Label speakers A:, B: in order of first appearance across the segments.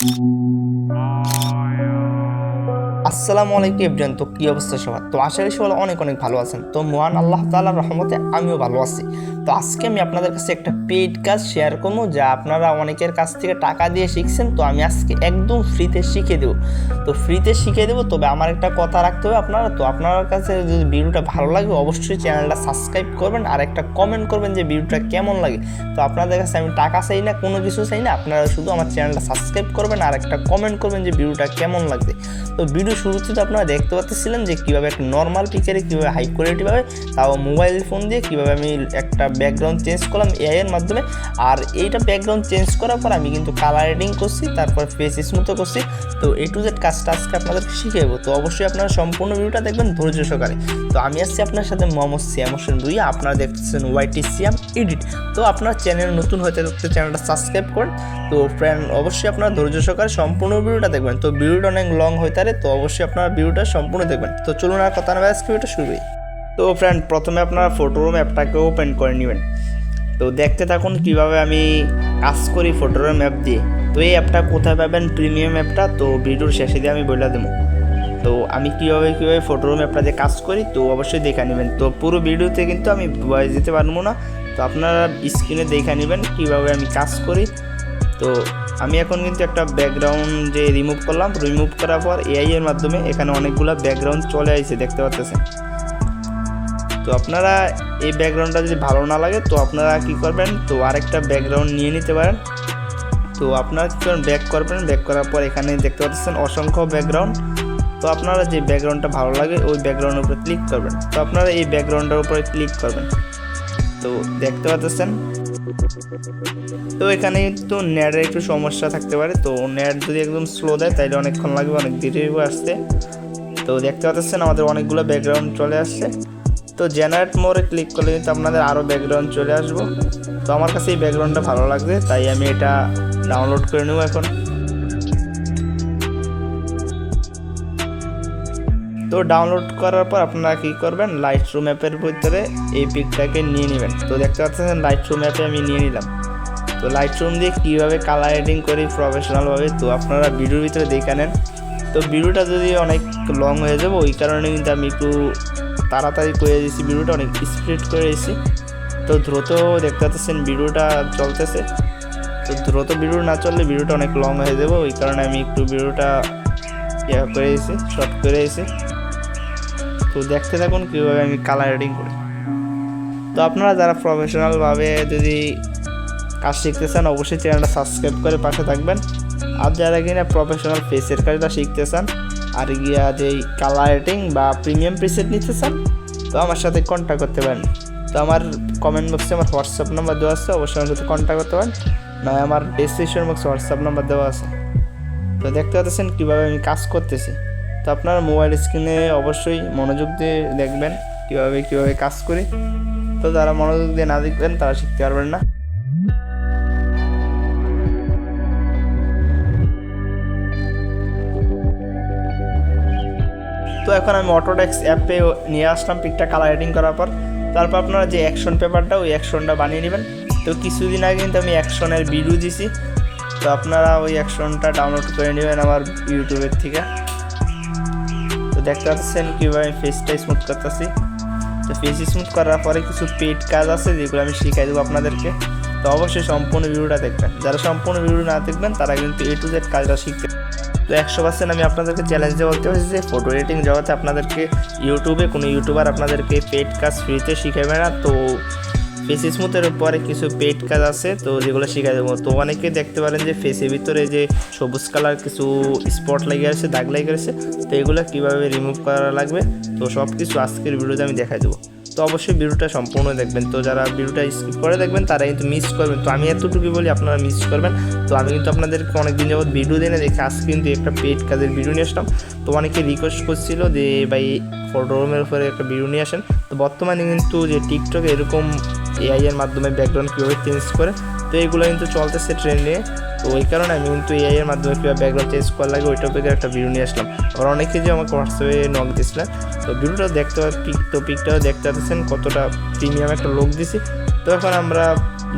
A: Thank you. আসসালামু আলাইকুম everyone তো কী অবস্থা সবার? তো আশা করি সবাই অনেক অনেক ভালো আছেন। তো মহান আল্লাহ তাআলার রহমতে আমিও ভালো আছি। তো আজকে আমি আপনাদের কাছে একটা পেইড কাজ শেয়ার করব, যা আপনারা অনেকের কাছ থেকে টাকা দিয়ে শিখছেন। তো আমি আজকে একদম ফ্রিতে শিখে দেবো। তো ফ্রিতে শিখে দেবো, তবে আমার একটা কথা রাখতে হবে আপনারা। তো আপনার কাছে যদি ভিডিওটা ভালো লাগে, অবশ্যই চ্যানেলটা সাবস্ক্রাইব করবেন আর একটা কমেন্ট করবেন যে ভিডিওটা কেমন লাগে। তো আপনাদের কাছে আমি টাকা চাই না, কোনো কিছু চাই না, আপনারা শুধু আমার চ্যানেলটা সাবস্ক্রাইব করবেন আর একটা কমেন্ট করবেন যে ভিডিওটা কেমন লাগবে। তো ভিডিও শুরুতে তো আপনারা দেখতে পাচ্ছিলেন যে কীভাবে একটা নর্মাল পিকচারে কীভাবে হাই কোয়ালিটিভাবে তাও মোবাইল ফোন দিয়ে কীভাবে আমি একটা ব্যাকগ্রাউন্ড চেঞ্জ করলাম এআই এর মাধ্যমে। আর এইটা ব্যাকগ্রাউন্ড চেঞ্জ করার পর আমি কিন্তু কালার এডিং করছি, তারপর ফেস স্মুথও করছি। তো এ টু জেড কাজটা আজকে আপনাদেরকে শিখে দেবো। তো অবশ্যই আপনারা সম্পূর্ণ ভিডিওটা দেখবেন ধৈর্য সহকারে। তো আমি আসছি আপনার সাথে মোহাম্মদ সিয়াম হোসেন রুইয়া আপনারা দেখতেছেন ওয়াইটি সিয়াম এডিট তো আপনার চ্যানেল নতুন হতে চ্যানেলটা সাবস্ক্রাইব করেন। তো ফ্রেন্ড অবশ্যই আপনারা ধৈর্য সহকারে সম্পূর্ণ ভিডিওটা দেখবেন। তো ভিডিওটা অনেক লং হয়ে পারে তো অবশ্যই আপনারা ভিডিওটা সম্পূর্ণ দেখবেন। তো চলুন আর কথা না আজকে ভিডিওটা শুরু তো ফ্রেন্ড প্রথমে আপনারা ফটোরুম অ্যাপটাকে ওপেন করে নেবেন। তো দেখতে থাকুন কীভাবে আমি কাজ করি ফটোরুম অ্যাপ দিয়ে। তো এই অ্যাপটা কোথায় পাবেন? প্রিমিয়াম অ্যাপটা তো ভিডিওর শেষে দিয়ে আমি বলে দেবো। তো আমি কীভাবে কীভাবে ফটোরুম অ্যাপটা দিয়ে কাজ করি? তো অবশ্যই দেখে নেবেন। তো পুরো ভিডিওতে কিন্তু আমি ভয়েস দিতে পারব না। তো আপনারা স্ক্রিনে দেখে নেবেন কীভাবে আমি কাজ করি। তো আমি এখন কিন্তু একটা ব্যাকগ্রাউন্ড যে রিমুভ করলাম রিমুভ করার পর এআই এর মাধ্যমে এখানে অনেকগুলো ব্যাকগ্রাউন্ড চলে আসছে দেখতে পাচ্ছেন তো আপনারা এই ব্যাকগ্রাউন্ডটা যদি ভালো না লাগে, তো আপনারা কি করবেন? তো আরেকটা ব্যাকগ্রাউন্ড নিয়ে নিতে পারেন। তো আপনারা কী করবেন? ব্যাক করবেন। ব্যাক করার পর এখানে দেখতে পাচ্ছেন অসংখ্য ব্যাকগ্রাউন্ড। তো আপনারা যে ব্যাকগ্রাউন্ডটা ভালো লাগে, ওই ব্যাকগ্রাউন্ডের উপরে ক্লিক করবেন। তো আপনারা এই ব্যাকগ্রাউন্ডের উপরে ক্লিক করবেন। তো দেখতে পাচ্ছেন? তো এখানে কিন্তু নেটের একটু সমস্যা থাকতে পারে। তো নেট যদি একদম স্লো দেয় তাহলে অনেকক্ষণ লাগবে, অনেক দেরি আসতে। তো দেখতে পাচ্ছেন, আমাদের অনেকগুলো ব্যাকগ্রাউন্ড চলে আসছে। তো জেনারেট মোড়ে ক্লিক করলে কিন্তু আপনাদের আরও ব্যাকগ্রাউন্ড চলে আসব। তো আমার কাছে এই ব্যাকগ্রাউন্ডটা ভালো লাগছে, তাই আমি এটা ডাউনলোড করে নেব এখন। তো ডাউনলোড করার পর আপনারা কী করবেন লাইট রুম অ্যাপের ভিতরে এই পিকটাকে নিয়ে নেবেন। তো দেখতে পাচ্ছেন লাইট রুম অ্যাপে আমি নিয়ে নিলাম। তো লাইট রুম দিয়ে কীভাবে কালার এডিং করি প্রফেশনালভাবে তো আপনারা ভিডিওর ভিতরে দেখে নেন। তো ভিডিওটা যদি অনেক লং হয়ে যাবে, ওই কারণে কিন্তু আমি একটু তাড়াতাড়ি করে দিয়েছি, ভিডিওটা অনেক স্পিড করে দিয়েছি। তো দ্রুত দেখতে পাচ্ছেন ভিডিওটা চলতেছে। তো দ্রুত ভিডিও না চললে ভিডিওটা অনেক লং হয়ে যাবে, ওই কারণে আমি একটু ভিডিওটা ইয়ে করে দিয়েছি শর্ট করে দিয়েছি। তো দেখতে থাকুন কীভাবে আমি কালার এডিং করি। তো আপনারা যারা প্রফেশনালভাবে যদি কাজ শিখতে চান, অবশ্যই চ্যানেলটা সাবস্ক্রাইব করে পাশে থাকবেন। আর যারা কিনা প্রফেশনাল ফেসের কাজটা শিখতে চান আর গিয়া যেই কালার রেটিং বা প্রিমিয়াম প্রিসেট নিতে চান, তো আমার সাথে কন্ট্যাক্ট করতে পারেন। তো আমার কমেন্ট বক্সে আমার হোয়াটসঅ্যাপ নাম্বার দেওয়া আছে, অবশ্যই আমার সাথে কন্ট্যাক্ট করতে পারেন। নয়, আমার ডিসক্রিপশন বক্সে হোয়াটসঅ্যাপ নাম্বার দেওয়া আছে। তো দেখতে পাচ্ছেন কীভাবে আমি কাজ করতেছি। তো আপনার মোবাইল স্ক্রিনে অবশ্যই মনোযোগ দিয়ে দেখবেন কীভাবে কীভাবে কাজ করি। তো যারা মনোযোগ দিয়ে না দেখবেন, তারা শিখতে পারবেন না। তো এখন আমি অটোডেক্স অ্যাপে নিয়ে আসলাম পিকটা কালার এডিং করার পর। তারপর আপনারা যে অ্যাকশন পেপারটা ওই অ্যাকশনটা বানিয়ে নেবেন। তো কিছুদিন আগে কিন্তু আমি অ্যাকশনের ভিডিও দিছি। তো আপনারা ওই অ্যাকশনটা ডাউনলোড করে নেবেন আমার ইউটিউবের থেকে। তো দেখতে পাচ্ছেন কীভাবে আমি ফেসটা স্মুথ করতেছি। তো ফেস স্মুথ করার পরে কিছু পেড কাজ আছে, যেগুলো আমি শিখাই দেবো আপনাদেরকে। তো অবশ্যই সম্পূর্ণ ভিডিওটা দেখবেন। যারা সম্পূর্ণ ভিডিও না দেখবেন, তারা কিন্তু এ টু জেড কাজটা শিখতে তো একশো পার্সেন্ট আমি আপনাদেরকে চ্যালেঞ্জ দিয়ে বলতে পারছি যে ফটো এডিটিং জগতে আপনাদেরকে ইউটিউবে কোনো ইউটিউবার আপনাদেরকে পেড কাজ ফ্রিতে শিখাবে না। তো ফেস স্মুথের পরে কিছু পেড কাজ আছে, তো যেগুলো শিখা দেবো। তো অনেকে দেখতে পারেন যে ফেসের ভিতরে যে সবুজ কালার কিছু স্পট লেগে আছে, দাগ লেগে আছে, তো এগুলো কীভাবে রিমুভ করা লাগবে? তো সব কিছু আজকের ভিডিওতে আমি দেখাই দেবো। তো অবশ্যই ভিডিওটা সম্পূর্ণ দেখবেন। তো যারা ভিডিওটা স্কিপ করে দেখবেন, তারা কিন্তু মিস করবেন। তো আমি এতটুকুই বলি, আপনারা মিস করবেন। তো আমি কিন্তু আপনাদেরকে অনেক দিন যাবত ভিডিও না, দেখে আজকে কিন্তু একটা পেট কাজের ভিডিও নিয়ে আসলাম। তো অনেকে রিকোয়েস্ট করছিল যে, ভাই ফটোরুমের উপরে একটা ভিডিও নিয়ে আসেন। তো বর্তমানে কিন্তু যে টিকটকে এরকম এআইয়ের মাধ্যমে ব্যাকগ্রাউন্ড কীভাবে চেঞ্জ করে তো এইগুলো কিন্তু চলতেছে ট্রেন্ডে তো ওই কারণে আমি কিন্তু এআই এর মাধ্যমে কীভাবে ব্যাকগ্রাউন্ড চেঞ্জ করা লাগে, ওই টপিকের একটা ভিডিও নিয়ে আসলাম। আর অনেকে যে আমাকে হোয়াটসঅ্যাপে নক দিয়েছিলেন তো ভিডিওটা দেখতে পিক তো পিকটাও দেখতে পাচ্ছেন কতটা প্রিমিয়াম একটা লোক দিছি তো এখন আমরা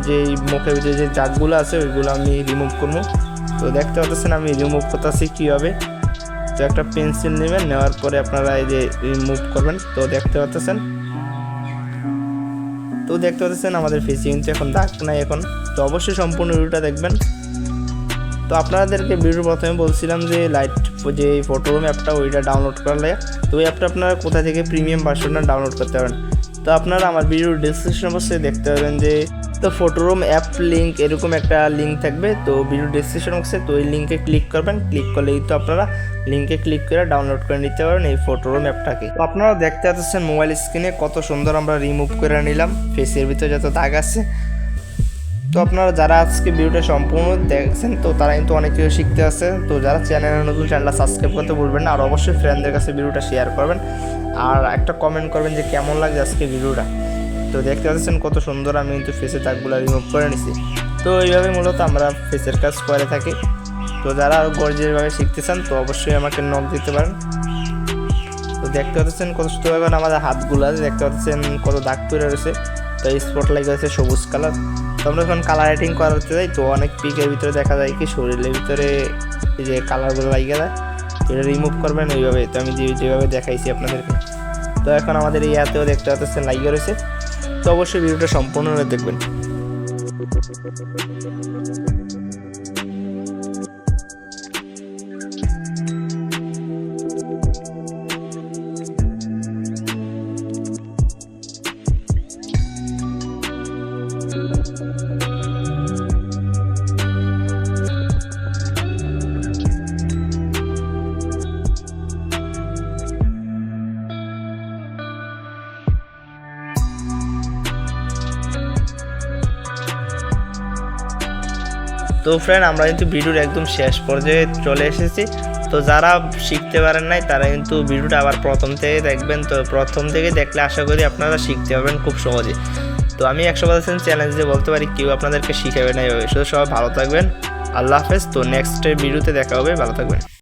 A: যে মুখের ভিতরে যে দাগগুলো আছে, ওইগুলো আমি রিমুভ করব। তো দেখতে পাচ্ছেন আমি রিমুভ করতেছি কীভাবে। তো একটা পেন্সিল নেবেন, নেওয়ার পরে আপনারা এই যে রিমুভ করবেন। তো দেখতে পাচ্ছেন তো দেখতে পাচ্ছেন আমাদের ফেসে কিন্তু এখন দাগ নাই এখন। তো অবশ্যই সম্পূর্ণ ভিডিওটা দেখবেন। তো আপনাদেরকে ভিডিওর প্রথমে বলছিলাম যে লাইট যে ফটোরুম অ্যাপটা ওইটা ডাউনলোড করলে তো ওই অ্যাপটা আপনারা কোথা থেকে প্রিমিয়াম ভার্সনটা ডাউনলোড করতে পারেন? তো আপনারা আমার ভিডিওর ডিসক্রিপশন অবশ্যই দেখতে পাবেন যে তো ফটোরুম অ্যাপ লিঙ্ক এরকম একটা লিঙ্ক থাকবে। তো ভিডিও ডিসক্রিপশন বক্সে তো ওই লিঙ্কে ক্লিক করবেন। ক্লিক করলেই তো আপনারা লিঙ্কে ক্লিক করে ডাউনলোড করে নিতে পারেন এই ফটোরুম অ্যাপটাকে তো আপনারা দেখতে পাচ্ছেন মোবাইল স্ক্রিনে কত সুন্দর আমরা রিমুভ করে নিলাম। ফেসের ভিতরে যত দাগ আছে। তো আপনারা যারা আজকে ভিডিওটা সম্পূর্ণ দেখছেন, তো তারা কিন্তু অনেক কিছু শিখতে আছে। তো যারা চ্যানেলে নতুন চ্যানেলটা সাবস্ক্রাইব করতে ভুলবেন না। আর অবশ্যই ফ্রেন্ডদের কাছে ভিডিওটা শেয়ার করবেন। আর একটা কমেন্ট করবেন যে কেমন লাগছে আজকে ভিডিওটা। তো দেখতে পাচ্ছেন কত সুন্দর আমি কিন্তু ফেসের দাগগুলো রিমুভ করে নিছি। তো এইভাবে মূলত আমরা ফেসের কাজ করে থাকি। তো যারা আরও গর্জেরভাবে শিখতে চান, তো অবশ্যই আমাকে নক দিতে পারেন। তো দেখতে পাচ্ছেন কত সুন্দর এখন আমাদের হাতগুলো আছে, দেখতে পাচ্ছেন কত দাগ তৈরি রয়েছে। তো এই স্পট লাগে আছে সবুজ কালার তো আমরা যখন কালার রাইটিং করাতে যাই, তো অনেক পিকের ভিতরে দেখা যায় কি শরীরের ভিতরে এই যে কালারগুলো লাগিয়ে তো এটা রিমুভ করবেন এইভাবে তো আমি যেভাবে দেখাইছি আপনাদেরকে। তো এখন আমাদের এই হাতেও দেখতে পাচ্ছেন লাগিয়ে রয়েছে। তো অবশ্যই ভিডিওটা সম্পূর্ণভাবে দেখবেন। তো ফ্রেন্ড আমরা কিন্তু ভিডিওর একদম শেষ পর্যায়ে চলে এসেছি। তো যারা শিখতে পারেন নাই, তারা কিন্তু ভিডিওটা আবার প্রথম থেকে দেখবেন। তো প্রথম থেকে দেখলে আশা করি আপনারা শিখতে পারবেন খুব সহজে। তো আমি একশো পার্সেন্ট চ্যালেঞ্জ দিয়ে বলতে পারি, কেউ আপনাদেরকে শিখাবে না এভাবে। শুধু সবাই ভালো থাকবেন। আল্লাহ হাফেজ। তো নেক্সট ভিডিওতে দেখা হবে। ভালো থাকবেন।